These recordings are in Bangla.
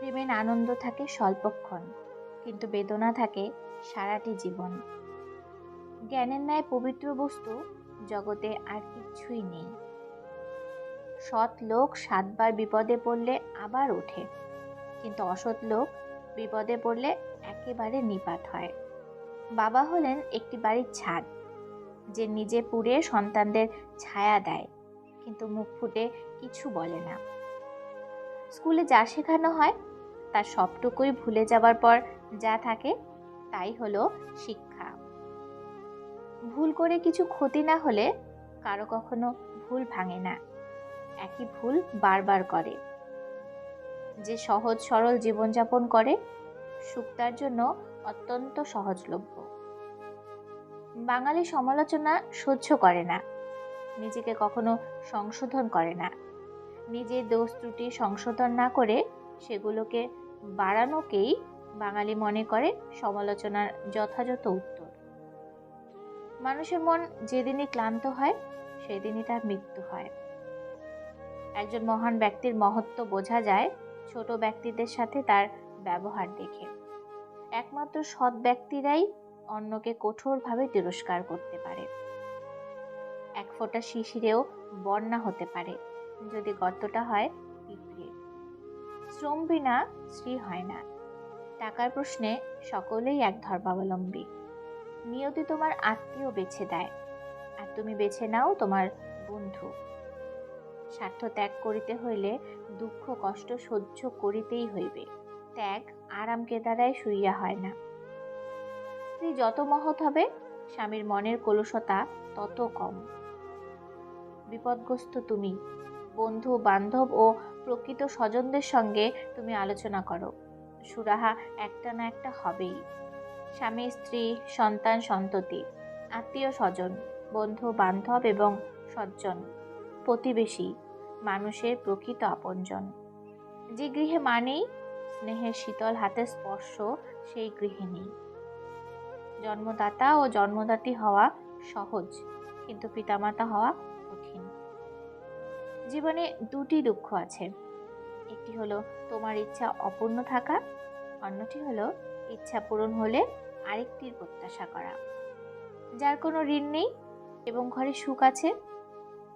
প্রেমের আনন্দ থাকে স্বল্পক্ষণ, কিন্তু বেদনা থাকে সারাটি জীবন। জ্ঞানের ন্যায় পবিত্র বস্তু, জগতে আর কিছুই নেই। সৎ লোক সাতবার বিপদে পড়লে আবার ওঠে, কিন্তু অসৎ লোক বিপদে পড়লে একেবারে নিপাত হয়। বাবা হলেন একটি বাড়ির ছাদ, যে নিজে পুড়ে সন্তানদের ছায়া দেয়, কিন্তু মুখ ফুটে কিছু বলে না। স্কুলে যা শেখানো হয় তার সবটুকুই ভুলে যাবার পর যা থাকে তাই হলো শিক্ষা। ভুল করে কিছু ক্ষতি না হলে কারও কখনো ভুল ভাঙে না। একই ভুল বারবার করে। যে সহজ সরল জীবনযাপন করে, সুখ তার জন্য অত্যন্ত সহজলভ্য। বাঙালি সমালোচনা সহ্য করে না। নিজেকে কখনো সংশোধন করে না। নিজের দোষ ত্রুটি সংশোধন না করে সেগুলোকে বাড়ানোকেই বাঙালি মনে করে সমালোচনার যথাযথ উত্তর। মানুষের মন যেদিনই ক্লান্ত হয়, সেদিনই তার মৃত্যু হয়। একজন মহান ব্যক্তির মহত্ব বোঝা যায় ছোট ব্যক্তিদের সাথে তার ব্যবহার দেখে। একমাত্র সৎ ব্যক্তিরাই অন্যকে কঠোরভাবে তিরস্কার করতে পারে। এক ফোঁটা শিশিরেও বন্যা হতে পারে। যদি গর্তটা হয় শ্রম বিনা শ্রী হয় না। টাকার প্রশ্নে সকলেই এক ধর্মাবলম্বী। নিয়তি তোমার আত্মীয় বেছে দেয়, আর তুমি বেছে নাও তোমার বন্ধু। স্বার্থ ত্যাগ করিতে হইলে দুঃখ, কষ্ট সহ্য করিতেই হইবে। ত্যাগ আরাম কেদারায় শুইয়া হয় না। স্ত্রী যত মহৎ হবে, স্বামীর মনের কলুষতা তত কম। বিপদগ্রস্ত তুমি বন্ধু, বান্ধব ও প্রকৃত স্বজনদের সঙ্গে তুমি আলোচনা করো। সুরাহা একটা না একটা হবেই। স্বামী, স্ত্রী, সন্তান, সন্ততি, আত্মীয় স্বজন, বন্ধু, বান্ধব এবং সজ্জন, প্রতিবেশী, মানুষের প্রকৃত আপনজন। যে গৃহে মানেই স্নেহের শীতল হাতের স্পর্শ সেই গৃহে নেই। জন্মদাতা ও জন্মদাত্রী হওয়া সহজ, কিন্তু পিতামাতা হওয়া কঠিন। জীবনে দুটি দুঃখ আছে। একটি হলো তোমার ইচ্ছা অপূর্ণ থাকা, অন্যটি হলো ইচ্ছা পূরণ হলে আরেকটির প্রত্যাশা করা। যার কোনো ঋণ নেই এবং ঘরে সুখ আছে,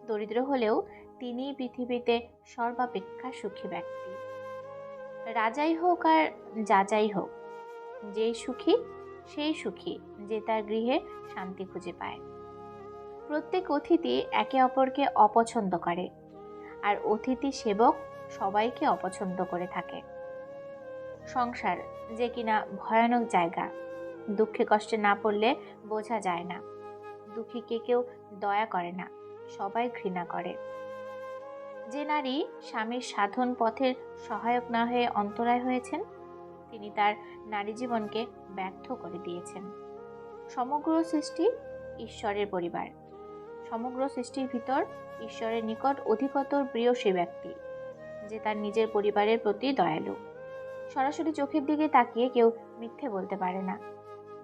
দরিদ্র হলেও তিনি পৃথিবীতে সর্বাপেক্ষা সুখী ব্যক্তি। রাজাই হোক আর যাজাই হোক, যেই সুখী সেই সুখী যে তার গৃহে শান্তি খুঁজে পায়। প্রত্যেক অতিথি একে অপরকে অপছন্দ করে। আর অতিথি সেবক সবাইকে অপছন্দ করে থাকে। সংসার যে কিনা ভয়ানক জায়গা, দুঃখে কষ্টে না পড়লে বোঝা যায় না। দুঃখীকে কেউ দয়া করে না, সবাই ঘৃণা করে। যে নারী স্বামীর সাধন পথের সহায়ক না হয়ে অন্তরায় হয়েছেন, তিনি তার নারী জীবনকে ব্যর্থ করে দিয়েছেন। সমগ্র সৃষ্টি ঈশ্বরের পরিবার। সমগ্র সৃষ্টির ভিতর ঈশ্বরের নিকট অধিকতর প্রিয় সে ব্যক্তি, যে তার নিজের পরিবারের প্রতি দয়ালু। সরাসরি চোখের দিকে তাকিয়ে কেউ মিথ্যে বলতে পারে না।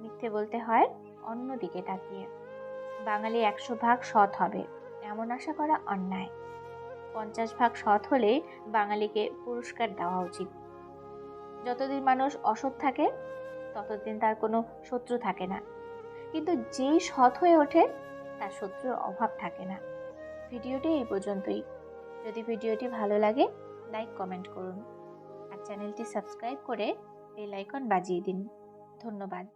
মিথ্যে বলতে হয় অন্য দিকে তাকিয়ে। বাঙালি একশো ভাগ সৎ হবে, এমন আশা করা অন্যায়। পঞ্চাশ ভাগ সৎ হলে বাঙালিকে পুরস্কার দেওয়া উচিত। যতদিন মানুষ অসৎ থাকে, ততদিন তার কোনো শত্রু থাকে না। কিন্তু যেই সৎ হয়ে ওঠে তার শত্রুর অভাব থাকে না। ভিডিওটি এই পর্যন্তই। যদি ভিডিওটি ভালো লাগে, লাইক, কমেন্ট করুন। আর চ্যানেলটি সাবস্ক্রাইব করে বেল আইকন বাজিয়ে দিন। ধন্যবাদ।